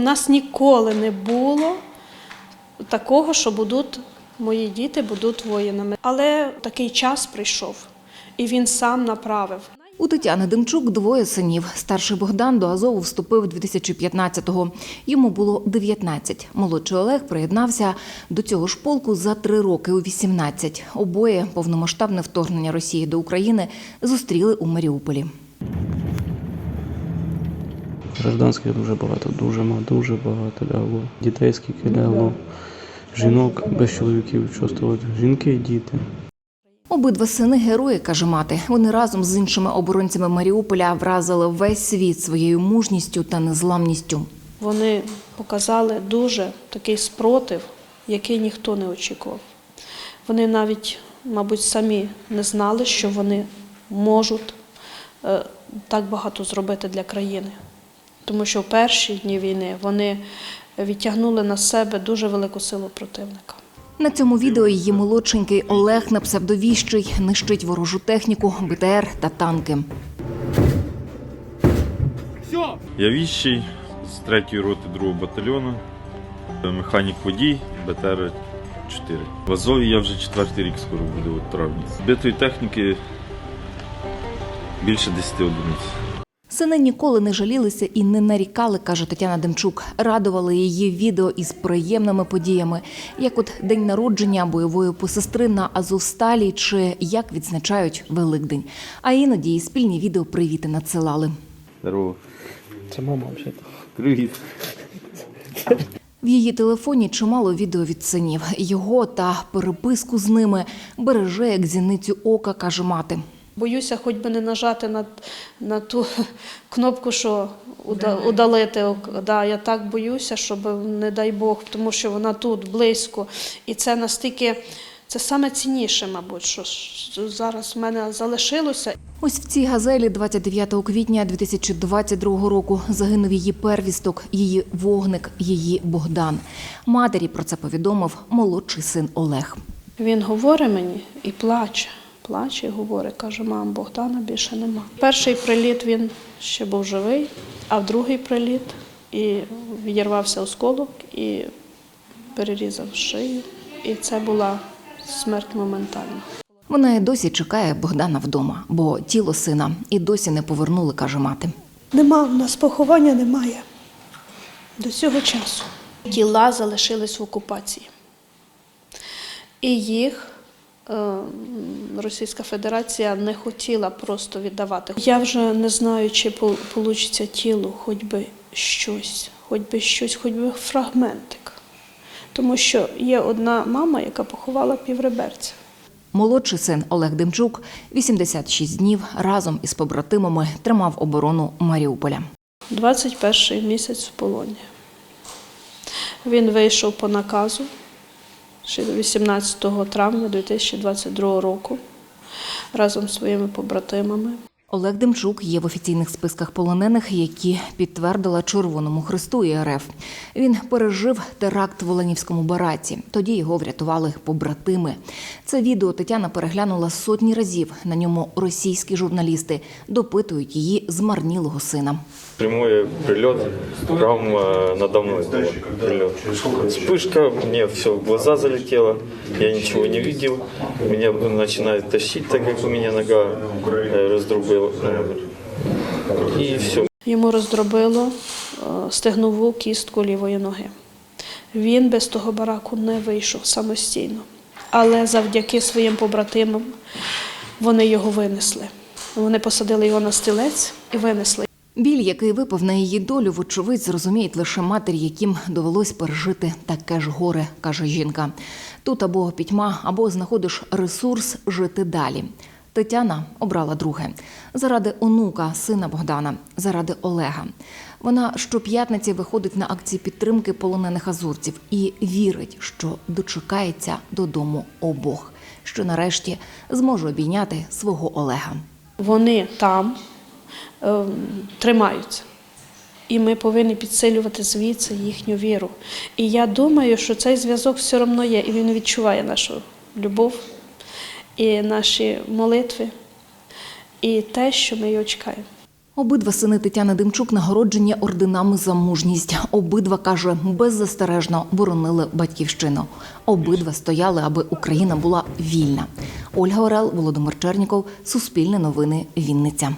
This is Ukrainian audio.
У нас ніколи не було такого, що будуть мої діти будуть воїнами. Але такий час прийшов, і він сам направив. У Тетяни Демчук двоє синів. Старший Богдан до Азову вступив 2015-го. Йому було 19. Молодший Олег приєднався до цього ж полку за три роки у 18. Обоє повномасштабне вторгнення Росії до України зустріли у Маріуполі. Гражданських дуже багато, дуже ма- дуже багато лягло. Дітей скільки лягло. Жінок без чоловіків часто жінки і діти. Обидва сини герої, каже мати. Вони разом з іншими оборонцями Маріуполя вразили весь світ своєю мужністю та незламністю. Вони показали дуже такий спротив, який ніхто не очікував. Вони навіть, мабуть, самі не знали, що вони можуть е, так багато зробити для країни. Тому що в перші дні війни вони відтягнули на себе дуже велику силу противника. На цьому відео її молодшенький Олег на псевдовіщий нищить ворожу техніку, БТР та танки. Я віщий з 3-ї роти 2-го батальйону, механік водій, БТР 4. В Азові я вже четвертий рік скоро буде у травні. Збитої техніки більше 10 одиниць. Сини ніколи не жалілися і не нарікали, каже Тетяна Демчук. Радували її відео із приємними подіями, як от день народження бойової посестри на Азовсталі, чи як відзначають Великдень. А іноді і спільні відео привіти надсилали. Здорово. Це мама взагалі. Привіт. В її телефоні чимало відео від синів. Його та переписку з ними береже як зіницю ока, каже мати. Боюся, хоч би не нажати на, на ту кнопку, що удалити. Да, я так боюся, щоб не дай Бог, тому що вона тут близько. І це настільки, це саме цінніше, мабуть, що зараз в мене залишилося. Ось в цій газелі 29 квітня 2022 року загинув її первісток, її вогник, її Богдан. Матері про це повідомив молодший син Олег. Він говорить мені і плаче. Плаче і говорить, каже, мам, Богдана більше нема. Перший приліт він ще був живий, а в другий приліт і відірвався осколок і перерізав шию. І це була смерть моментальна. Вона і досі чекає Богдана вдома, бо тіло сина і досі не повернули, каже мати. Нема, у нас поховання немає до цього часу. Тіла залишились в окупації. І їх Російська Федерація не хотіла просто віддавати. Я вже не знаю, чи вийде тіло, хоч би щось, хоч би щось, хоч би фрагментик. Тому що є одна мама, яка поховала півреберця. Молодший син Олег Демчук 86 днів разом із побратимами тримав оборону Маріуполя. 21 місяць в полоні. Він вийшов по наказу ще 18 травня 2022 року разом з своїми побратимами. Олег Демчук є в офіційних списках полонених, які підтвердила Червоному Христу і РФ. Він пережив теракт в Оленівському бараці. Тоді його врятували побратими. Це відео Тетяна переглянула сотні разів. На ньому російські журналісти допитують її змарнілого сина. Прямой прилет, травма надо мной была. Прилет. Вспышка, мне все в глаза залетело, я ничего не видел. Меня начинает тащить, так как у меня нога э, И все. Йому роздробило е, стегнову кістку лівої ноги. Він без того бараку не вийшов самостійно, але завдяки своїм побратимам вони його винесли. Вони посадили його на стілець і винесли. Біль, який випав на її долю, вочевидь, зрозуміють лише матері, яким довелось пережити таке ж горе, каже жінка. Тут або пітьма, або знаходиш ресурс жити далі. Тетяна обрала друге заради онука, сина Богдана, заради Олега. Вона щоп'ятниці виходить на акції підтримки полонених азурців і вірить, що дочекається додому обох, що нарешті зможе обійняти свого Олега. Вони там е, тримаються. І ми повинні підсилювати звідси їхню віру. І я думаю, що цей зв'язок все одно є, і він відчуває нашу любов, і наші молитви, і те, що ми його чекаємо. Обидва сини Тетяни Демчук нагороджені орденами за мужність. Обидва каже, беззастережно боронили батьківщину. Обидва стояли, аби Україна була вільна. Ольга Орел, Володимир Черніков, Суспільне новини, Вінниця.